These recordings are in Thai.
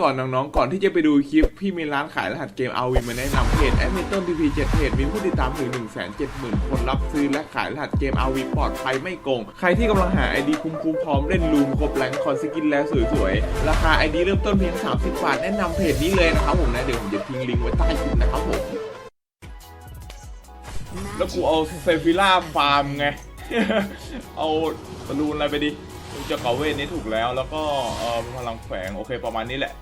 ก่อนน้องๆ ก่อนที่จะไปดูคลิป พี่มีร้านขายรหัสเกม RV มาแนะนำเพจแอดมินต้นทีพีเจ็ดเพจมีผู้ติดตามถึง 1 7 0 0 0 0 คนรับซื้อและขายรหัสเกม RV ปลอดภัยไม่โกง ใครที่กำลังหา ID คุ้มๆพร้อมเล่นลูมครบแรงคอนสกินแล้วสวยๆ ราคา ID เริ่มต้นเพียง 30 บาท แนะนำเพจนี้เลยนะครับผมนะ เดี๋ยวผมจะทิ้งลิงก์ไว้ใต้คลิปนะครับผม แล้วกูเอาเซฟิล่าฟาร์มไง เอาบอลลูนอะไรไปดิ เจ้าเกาเวทนี้ถูกแล้ว แล้วก็เออพลังแฝงโอเคประมาณนี้แหละ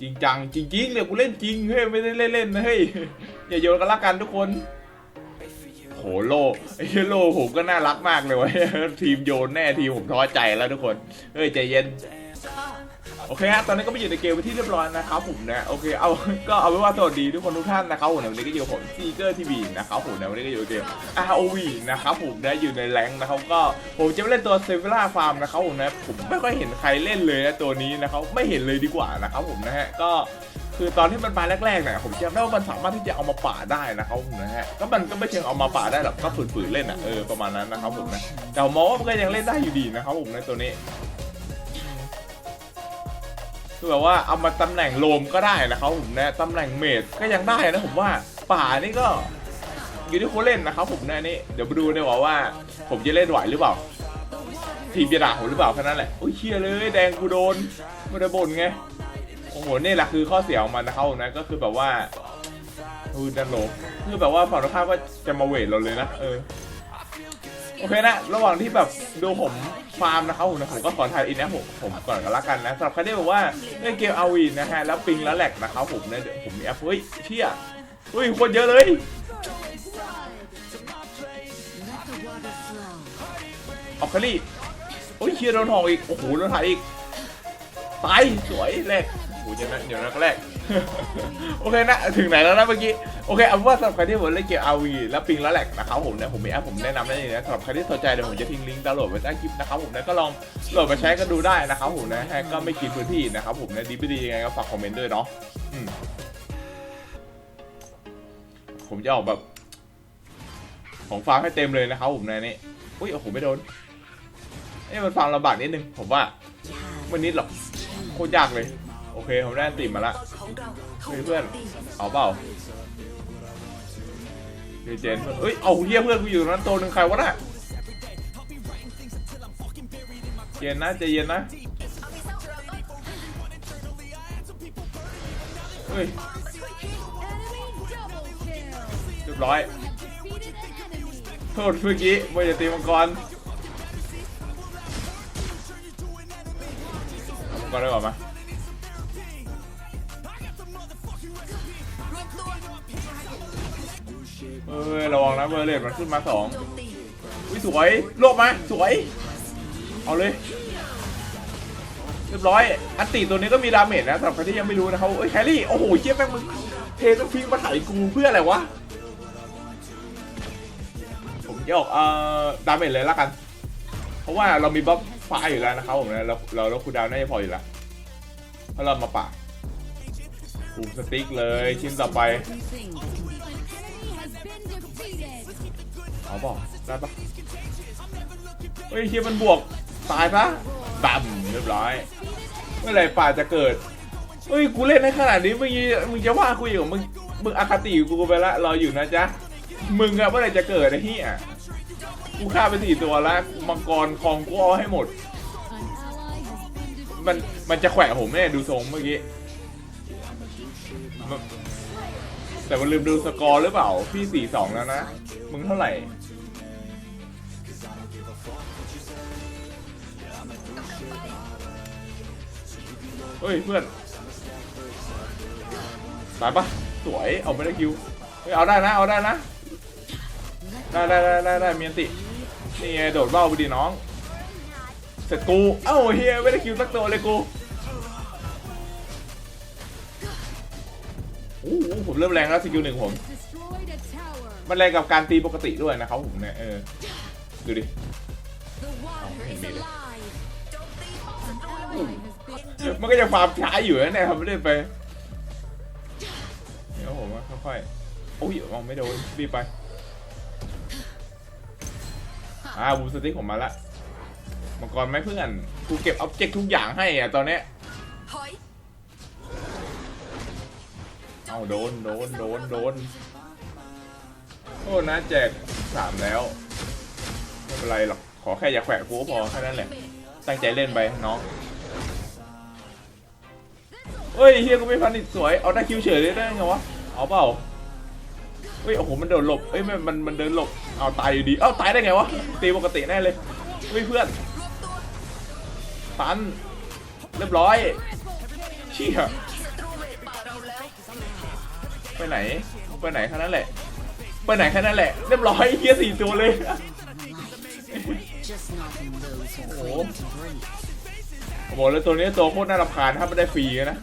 จริงจังจริงจริงเลยกูเล่นจริงเฮ้ยไม่ได้เล่นๆนะเฮ้ยอย่าโยนกันละกันทุกคนโหโลไอ้โลผมก็น่ารักมากเลยวะทีมโยนแน่ทีมผมท้อใจแล้วทุกคนเฮ้ยใจเย็น โอเคฮะตอนนี้ก็ไปอยู่ในเกมไปที่เรียบร้อยนะครับผมนะโอเคเอาก็เอาไว้ว่าสวัสดีทุกคนทุกท่านนะครับผมในวันนี้ก็อยู่ผมซีเกอร์ทีวีนะครับผมในวันนี้ก็อยู่เกม ROV นะครับผมนะอยู่ในแรงนะครับก็ผมจะไม่เล่นตัวเซฟิล่าฟาร์มนะครับผมนะผมไม่ค่อยเห็นใครเล่นเลยนะตัวนี้นะครับไม่เห็นเลยดีกว่านะครับผมนะฮะก็คือตอนที่มันมาแรกๆเนี่ยผมจำได้ว่ามันสามารถที่จะเอามาป่าได้นะครับผมนะฮะก็มันก็ไม่เชิงเอามาป่าได้หรอกก็ฝืนๆเล่นอะเออประมาณนั้นนะครับผมนะแต่ผมมองว่ามันก็ยังเล่นได้อยู่ดีนะครับผมในตัวนี้ คือแบบว่าเอามาตำแหน่งโลมก็ได้นะครับผมนะตำแหน่งเมดก็ยังได้นะผมว่าป่านี่ก็อยู่ที่คนเล่นนะครับผมนะนี่เดี๋ยวมาดูดีกว่าว่า ผมจะเล่นไหวหรือเปล่า ทีมจะด่าผมหรือเปล่าแค่นั้นแหละโอ้ยเชียเลยแดงกูโดนไม่ได้บ่นไงโอ้โหนี่แหละคือข้อเสียของมันนะครับผมนะก็คือแบบว่าคือดันโลมคือแบบว่าฝั่งตรงข้ามก็จะมาเวทเราเลยนะเออ โอเคนะ ระหว่างที่แบบดูผมฟาร์มนะครับผมนะผมก็ขอทายอินนะผมผมก่อนกันละกันนะสำหรับใครที่บอกว่าเล่นเกมอาวีนะฮะแล้วปิงแล้วแหลกนะครับผมนะเดี๋ยวผมมีแอปเฮ้ยเชี่ยเฮ้ยคนเยอะเลยออกคารี่โอ้ยเชียโดนหอกอีก โอ้โหโดนถ่ายอีกตายสวยแรก โอ้โหเดี๋ยวนะเดี๋ยวนะก็แรก โอเคนะ ถึงไหนแล้วนะเมื่อกี้ โอเคเอาเป็นว่าสำหรับใครที่ผมเล่นเกม RV แล้วปิงแล้วแหลกนะครับผมเนี่ยผมมีแอปผมแนะนำได้เลยนะสำหรับใครที่สนใจเดี๋ยวผมจะทิ้งลิงก์ดาวน์โหลดไว้ใต้คลิปนะครับผมนะก็ลองโหลดมาใช้กันดูได้นะครับผมนะฮะก็ไม่กินพื้นที่นะครับผมนะดีไม่ดียังไงก็ฝากคอมเมนต์ด้วยเนาะผมจะออกแบบ ของฟาร์มให้เต็มเลยนะครับผมในนี้อุ้ยโอ้โหไม่โดนเอ้ยมันฟังลำบากนิดนึงผมว่าไม่นิดหรอกโคตรยากเลย อเคผมได้ติมาละเพื่อนเอาเปล่าเจนเอ้ยเอาเฮียเพื่อนกูอยู่ตรงนั้นตัวหนึ่งใครวะน่ะเย็นนะใจเย็นนะเฮ้ยเรียบร้อยโทษเมื่อกี้ไม่จะตีมังกรมังกรได้ก่อนม เอ้ยระวังนะเบอร์เลดมันขึ้นมาสองวิสวยโลบมาสวย เอาเลย เรียบร้อย อันติตัวนี้ก็มีดาเมจนะสำหรับใครที่ยังไม่รู้นะครับเอ้ยแครี่โอ้โหเชี่ยแม่งมึงเทสฟิงมาไถกูเพื่ออะไรวะผมจะออกเอ่อดาเมจเลยละกัน เพราะว่าเรามีบัฟฟ้าอยู่แล้วนะครับผมนะเราเราเราคูดาวน่าจะพออยู่แล้วเพราะเรามาป่าปูสติ๊กเลยชิ้นต่อไป เอาเปล่าได้ปะเฮ้ยเฮียมันบวก ตายปะบัมเรียบร้อย เมื่อไหร่ป่าจะเกิดเฮ้ย กูเล่นในขนาดนี้มึงมึงจะว่ากูอีกเหรอมึง มึงอคติกูไปละ รออยู่นะจ๊ะ มึงอะเมื่อไหร่จะเกิดไอ้เฮียกูฆ่าไปสี่ตัวล้วกูมังกรคองกูเอาให้หมด มัน มันจะแขวะผมแน่ดูทรงเมื่อกี้ แต่มันลืมดูสกอร์หรือเปล่า พี่สี่สองแล้วนะ มึงเท่าไหร่เฮ้ยเพื่อนตายปะสวยเอาไม่ได้คิวเฮ้ยเอาได้นะ เอาได้นะ ได้ได้ได้ได้ได้เมียนติ นี่ไงโดดเบ้าไปดีน้อง เสร็จกู เอ้าเฮียไม่ได้คิวสักตัวเลยกู โอ้โหผมเริ่มแรงแล้วสกิลหนึ่งผม มันแรงกับการตีปกติด้วยนะครับผมเนี่ยเออ ดูดิมันก็ยังฟาร์มช้าอยู่นะเนี่ยทำไม่ได้ไปเดี๋ยวผมว่าค่อยๆโอ้ยมองไม่โดนรีบไปอ่าบูสติ๊กผมมาละมังกรไหม่เพื่อนกูเก็บออบเจกต์ทุกอย่างให้อะตอนเนี้ย เอาโดน โดน โดน โดน โอ้นะแจกสามแล้ว ไม่เป็นไรหรอก ขอแค่อย่าแขวะกูก็พอแค่นั้นแหละ ตั้งใจเล่นไปน้องเฮ้ยเฮียกูไม่พันอีกสวย เอาได้คิวเฉยได้ไงวะ เอาเปล่า เฮ้ยโอ้โหมันเดินหลบเฮ้ยมันมันมันเดินหลบ เอาตายอยู่ดี เอ้าตายได้ไงวะ ตีปกติแน่เลยเฮ้ยเพื่อน ตัน เรียบร้อยเชี่ย ไปไหน ไปไหนแค่นั้นแหละ ไปไหนแค่นั้นแหละ เรียบร้อยเฮียสี่ตัวเลย Just not in those who Oh. claim to break. บอกเลยตัวนี้ตัวโคตรน่ารำคาญถ้าไม่ได้ฟรีนะ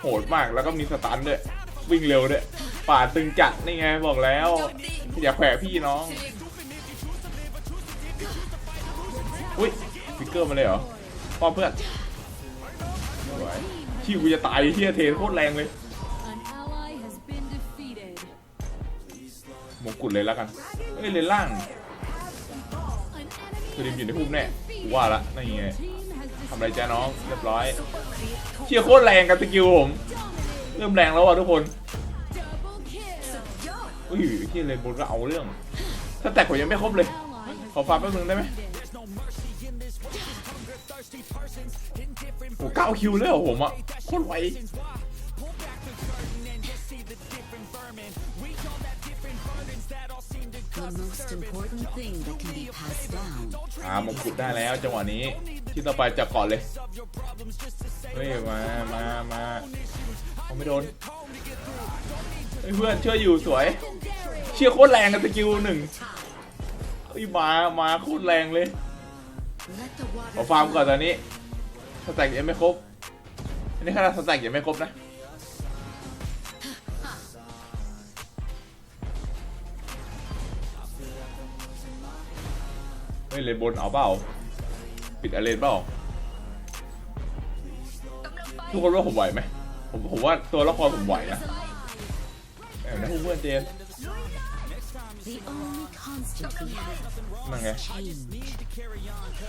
โหดมากแล้วก็มีสตันด้วย วิ่งเร็วด้วยป่าตึงจัดนี่ไงบอกแล้ว อย่าแขวะพี่น้อง อุ้ยฟิกเกอร์มาเลยเหรอป้อมเพื่อนสวยที่กูจะตายเฮียเทโคตรแรงเลย มงกุฎเลยแล้วกันเฮ้ยเลนล่างคือดิมอยู่ในพุ่มแน่ว่าละนั่นไงทำอะไรจ้าน้องเรียบร้อย เชี่ยโคตรแรงกับสกิลผม เริ่มแรงแล้วอะทุกคนอุ้ยที่เลนบนก็เอาเรื่องถ้าแตกผมยังไม่ครบเลย ขอฟังแป๊บนึงได้ไหมโอ้เก้าคิวเลยเหรอผมอะโคตรไว อ่ามงกุฎได้แล้วจังหวะนี้ที่ต่อไปจับก่อนเลยเฮ้ยมามามาเขาไม่โดนเฮ้ยเพื่อนเชื่ออยู่สวย เชี่ยโคตรแรงกับสกิลหนึ่งเฮ้ยมามาโคตรแรงเลย Let the ขอ water ฟาร์มก่อนตอนนี้สแต็กยังไม่ครบอันนี้ขนาดสแต็กยังไม่ครบนะ ฮ้ยเลนบนเอาเปล่า ปิดอะไรนเปล่า ทุกคนว่าผมไหวไหมผมผมว่าตัวละครผมไหวนะแอบนะเพื่อนเจนนั่นไง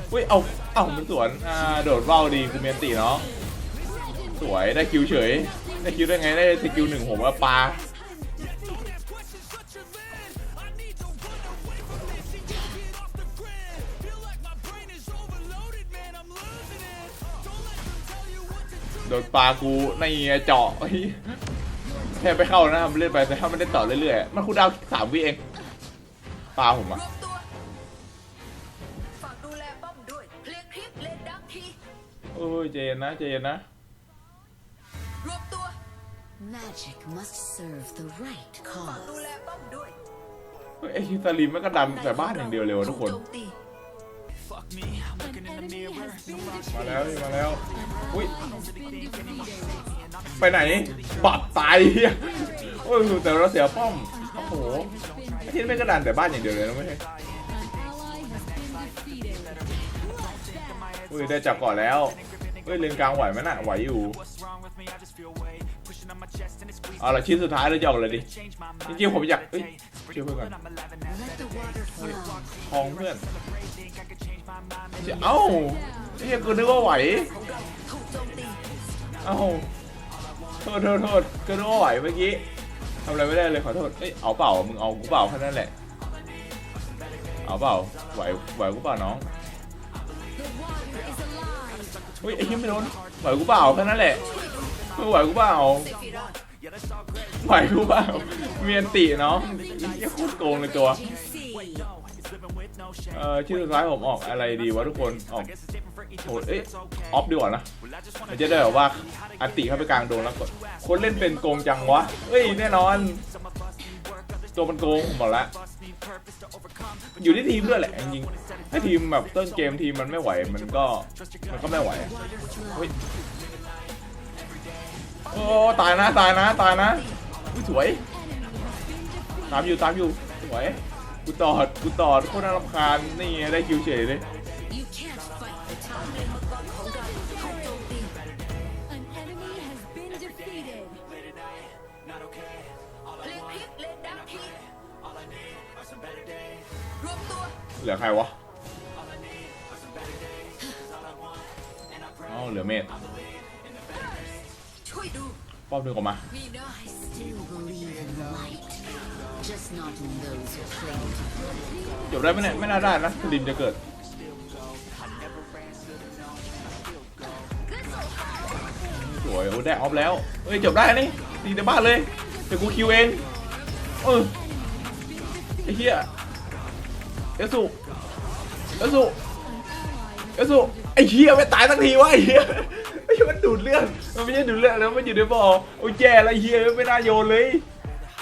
เฮ้ย เอา เอามันสวน อ่า โดดเบ้าดีกูเมียนตีเนาะสวย ได้คิวเฉย ได้คิวได้ไง ได้สกิลหนึ่งผมว่าปลา ดนปลากูในเจาะเฮ้ยแทบไปเข้านะทำเล่นไปแต่ถ้าไม่ได้ต่อเรื่อยๆมันคูลดาวน์สามวิเองปลาผมอะรวมตัวฝากดูแลป้อมด้วยเคลียร์คลิปเลนดักทีโอ้ยเจนนะเจนนะรวมตัว Magic must serve the right ฝากดู cause แลป้อมด้วยเฮ้ยไอฮิตาลินมันก็ดำแต่บ้านอย่างเดียวเลยวะทุกคนโจ มตี An enemy has been มา defeated. แล้วนี่มาแล้วอุ้ย Has been defeated. ไปไหนบัดตายเฮียโอ้ยแต่เราเสียป้อมโอ้โห Has ไอ been ที่ไม่กระดานแต่บ้านอย่างเดียวเลยนะไม่ใช่ An ally has been defeated. Bloodbath. อุ้ยได้จับก่อนแล้วเฮ้ยเลนกลางไหวไหมน่ะไหวอยู่เอาละชิ้นสุดท้ายเราจะออกเลยดิจริงๆผมอยากเอ้ยช่วยเพื่อนก่อน Let the water flow ทองเพื่อน เอ้าไอ้เหี้ยกูนึกว่าไหว เอ้าโทษโทษโทษก็นึกว่าไหวเมื่อกี้ทำอะไรไม่ได้เลยขอโทษเอ้ยเอาเปล่ามึงเอากูเปล่าแค่นั้นแหละ เอาเปล่าไหวไหวกูเปล่าน้องเฮ้ยไอ้เหี้ยไม่โดนไหวกูเปล่าแค่นั้นแหละไมึงไหวกูเปล่าไหวกูเปล่าเมียนติเนาะไอ้เหี้ยโคตรโกงเลยตัว เอ่อชื่อสุดท้ายผมออกอะไรดีวะทุกคนออกโหเอ้ยออฟดีกว่านะมันจะได้แบบว่าอันติเข้าไปกลางโดนแล้วกดคนเล่นเป็นโกงจังวะเฮ้ยแน่นอน ตัวมันโกงผมบอกแล้วอยู่ที่ทีมด้วยแหละจริงถ้าทีมแบบต้นเกมทีมมันไม่ไหวมันก็มันก็ไม่ไหวเฮ้ยโอ้ตายนะตายนะตายนะสวยตามอยู่ตามอยู่สวย กูตอดกูตอดโคตรน่ารำคาญนี่ไงได้คิวเฉยเลยเหลือใครวะเอ้าเหลือเมดช่วยดู ป้อมหนึ่งออกมามีนะ I still believe in the light, just not in those who claim to จบได้ไหมเนี่ยไม่น่าได้นะสลิมจะเกิดสวยโอ้ได้ออฟแล้วเฮ้ยจบได้นี่ตีในบ้านเลยเดี๋ยวกูคิวเองเออไอ้เหี้ยเอสุเอสุเอสุไอ้เหี้ยไม่ตายสักทีวะไอ้เหี้ย ไอ้ยมันดูดเลือดมันไม่ใช่ดูดเลือดแล้วมันอยู่ในบ่อโอ้ยแย่แล้วเหี้ยไม่น่าโยนเลย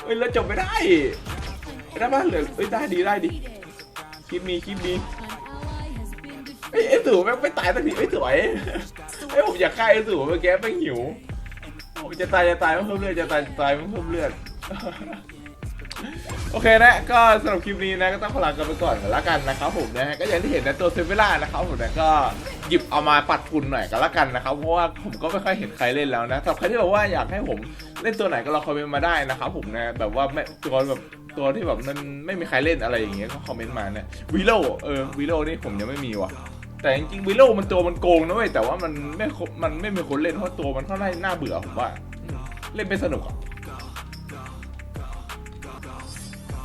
เฮ้ยแล้วจบไม่ได้ได้ปะเหลือเฮ้ยได้ดีได้ดีคลิปมีคลิปมีไอ้ไอ้ตู่แม่งไม่ตายสักทีไอ้สวยไอ้ผมอยากฆ่าไอ้ตู่เมื่อกี้แม่งหิวผมจะตายจะตายเพิ่มเลือดจะตายจะตายเพิ่มเลือดโอเคนะก็สำหรับคลิปนี้นะก็ต้องขอลากันไปก่อนละกันนะครับผมนะฮะก็อย่างที่เห็นนะตัวเซเวล่านะครับผมนะก็ ยิบเอามาปัดฝุ่นหน่อยกันละกันนะครับ เพราะว่าผมก็ไม่ค่อยเห็นใครเล่นแล้วนะสำหรับใครที่บอกว่าอยากให้ผมเล่นตัวไหนก็ลองคอมเมนต์มาได้นะครับผมนะแบบว่าไม่ตัวแบบตัวที่แบบมันไม่มีใครเล่นอะไรอย่างเงี้ยก็คอมเมนต์มาเนี่ยวิโลเออวิโลนี่ผมยังไม่มีว่ะแต่จริงๆวิโลมันตัวมันโกงนะเว้ยแต่ว่ามันไม่มันไม่มีคนเล่นเพราะตัวมันค่อนข้างน่าเบื่อผมว่า เล่นไม่สนุกอะ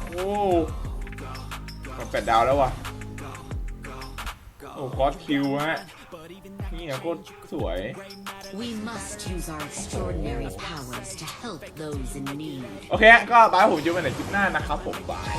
โอ้แปดดาวแล้วว่ะโอ้คอสคิวฮะ นี่อะโคตรสวย We must use our extraordinary powers to help those in need. โอเคฮะก็บายผมจะไปไหนคลิปหน้านะครับผมบาย